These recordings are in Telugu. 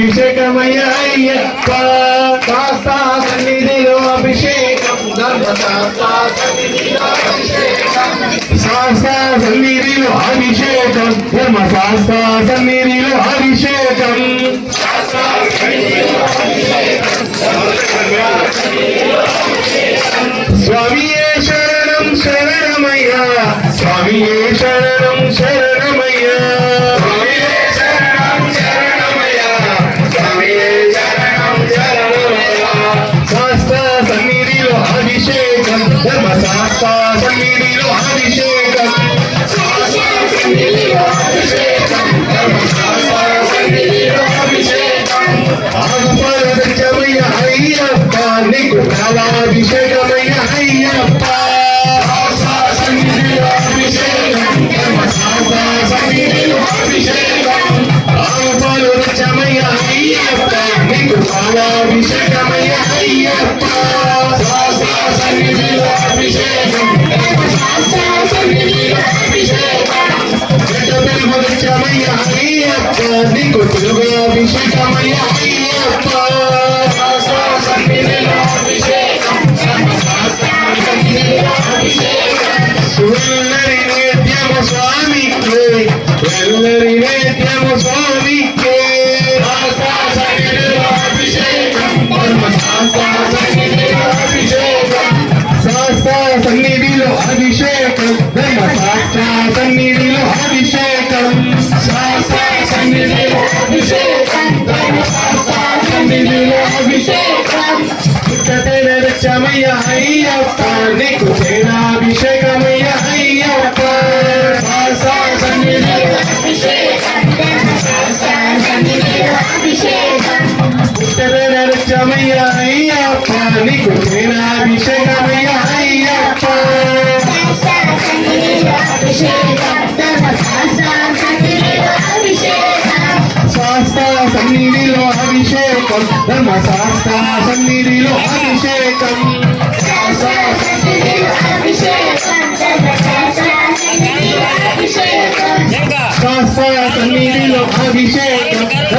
అభిషేకమయ్య అయ్యప్ప శాస్తా సన్నిధిలో అభిషేకం. ధర్మశాస్త్ర సన్నిధిలో అభిషేకం. శాస్త్ర సన్నిధిలో అభిషేకం. సన్నిధిలో అభిషేకం. నీకు కాలాభిషేకమయ్య అయ్యప్ప శాస్త్ర సన్నిధిలో అభిషేకం అయ్యప్ప నీకు కాలాభిషేకమయ్య అయ్యప్ప అభిషేకం అయ్యప్ప నీకు అయ్యప్ప. ఎల్లరి నేత్యము స్వామికే శాస్త్ర సన్నిధిలో అభిషేకం ధర్మశాస్త్ర సన్నిధిలో అభిషేకం శాస్త్ర సన్నిధిలో అభిషేకం ధర్మశాస్త్ర సన్నిధిలో అభిషేకం శాస్త్ర సన్నిధిలో అభిషేకం ధర్మశాస్త్ర సన్నిధిలో అభిషేకం రక్షమయ్య అయ్యప్ప నీకు సేనాభిషేకమయ్య రక్షమయ్య అయ్యప్ప నీకు సేనాభిషేకమయ్య అయ్యప్ప శాస్త్ర సన్నిధిలో అభిషేకం. ధర్మశాస్త్ర సన్నిధిలో అభిషేకం శాస్త్ర శాస్త్ర సన్నిధిలో అభిషేకం.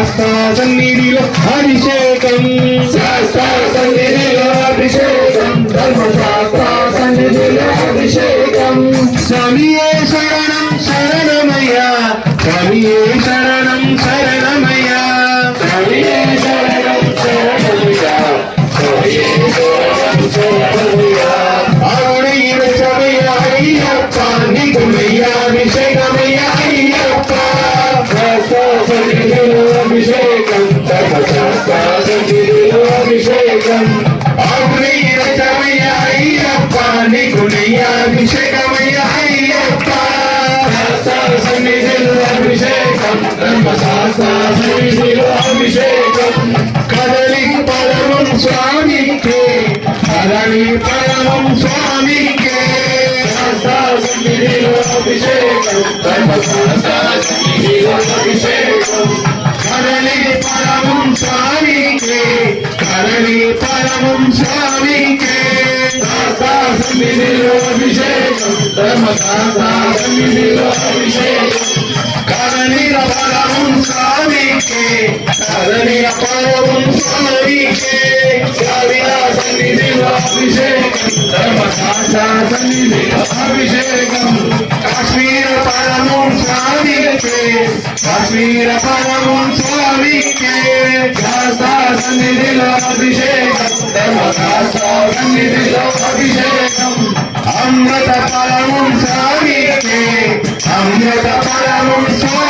ధర్మశాస్త్ర సన్నిధిలో అభిషేకం. శాస్త్ర సన్నిధిలో అభిషేకం. ధర్మశాస్త్ర సన్నిధిలో అభిషేకం స్వామియే శరణం శరణమయ్య. స్వామియే శరణం శరణమయ్య. అభిషేకం ధర్మశాస్త్ర సన్నిధిలో కదలి పరమం స్వామికే కదలి పరమం స్వామికే అభిషేకం అభిషేకం కదలి పరమం స్వామికే కదలి పరమం స్వామికే అభిషేకం అభిషేకం. స్వామికే కదలిన పరమం స్వామికే కవిల సన్నిధిలో అభిషేకం ధర్మశాస్త్ర సన్నిధిలో అభిషేకం. కాశ్మీర పరమం స్వామికే కాశ్మీర పరమం స్వామికే శాస్త్ర సన్నిధిలో అభిషేకం ధర్మశాస్త్ర సన్నిధిలో అభిషేకం. అమృత పరమం స్వామికే అమృత పరమం స్వామికే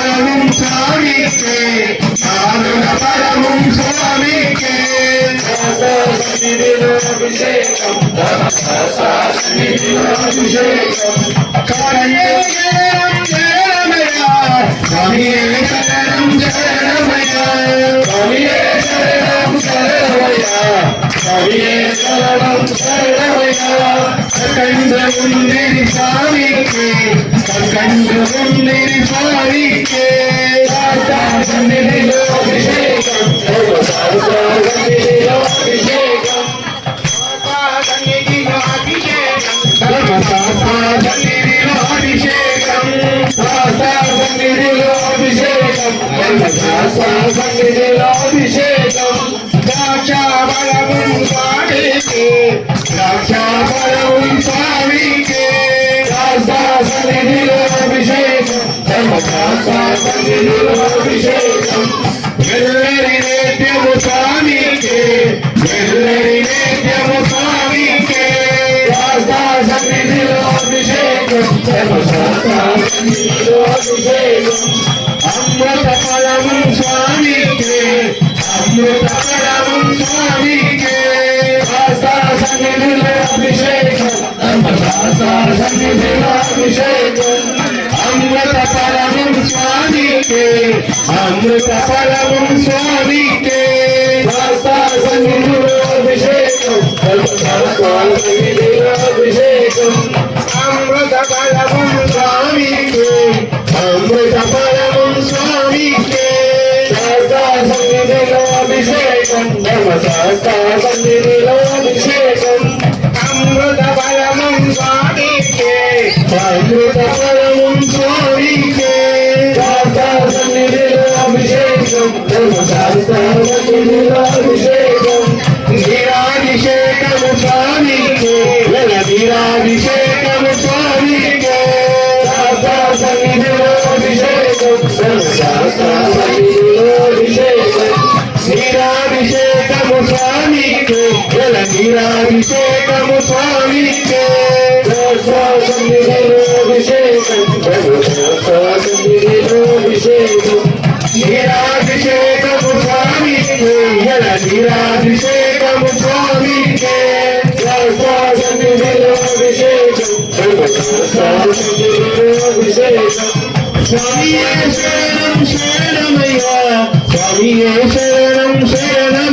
పరమం స్వామికే నాలుగ పరమం స్వామికే అభిషేకం అభిషేకం కరణే జరం జరమయా స్వామి జరం జరమయా స్వామి జరం జరమయా స్వామి జరం సన్నిధిలో అభిషేకం ధర్మశాస్త్ర సన్నిధిలో అభిషేకం శాస్త్ర సన్నిధిలో అభిషేకం ధర్మశాస్త్ర సన్నిధిలో అభిషేకం అభిషేకం వెల్లరి నేత్యము స్వామికి వెల్లరి నేత్యము స్వామికి సన్నిధిలో అభిషేకం సన్నిధిలో అభిషేకం అమృత ఫలము స్వామికి అమృత ఫలము స్వామికి సన్నిధిలో అభిషేకం సన్నిధిలో అభిషేకం స్వామికి అమృత ఫలము స్వామికి. శాస్త్ర అభిషేకం అభిషేకం అమృత ఫలము స్వామికి. అమృత ఫలము స్వామికి. శాస్త్ర అభిషేకం అమృత ఫలము స్వామికి. అమృత ఫలము అభిషేకం ధర్మశాస్త్ర సన్నిధిలో అభిషేకం వీరాభిషేకము స్వామికి వీరాభిషేకము స్వామికి శాస్త్ర సన్నిధిలో వీరాభిషేకము స్వామికి వీరాభిషేకము స్వామికి శాస్త్ర ధర్మశాస్త్ర సన్నిధిలో అభిషేకం స్వామియే శరణం శరణమయ్యా స్వామియే శరణం శరణం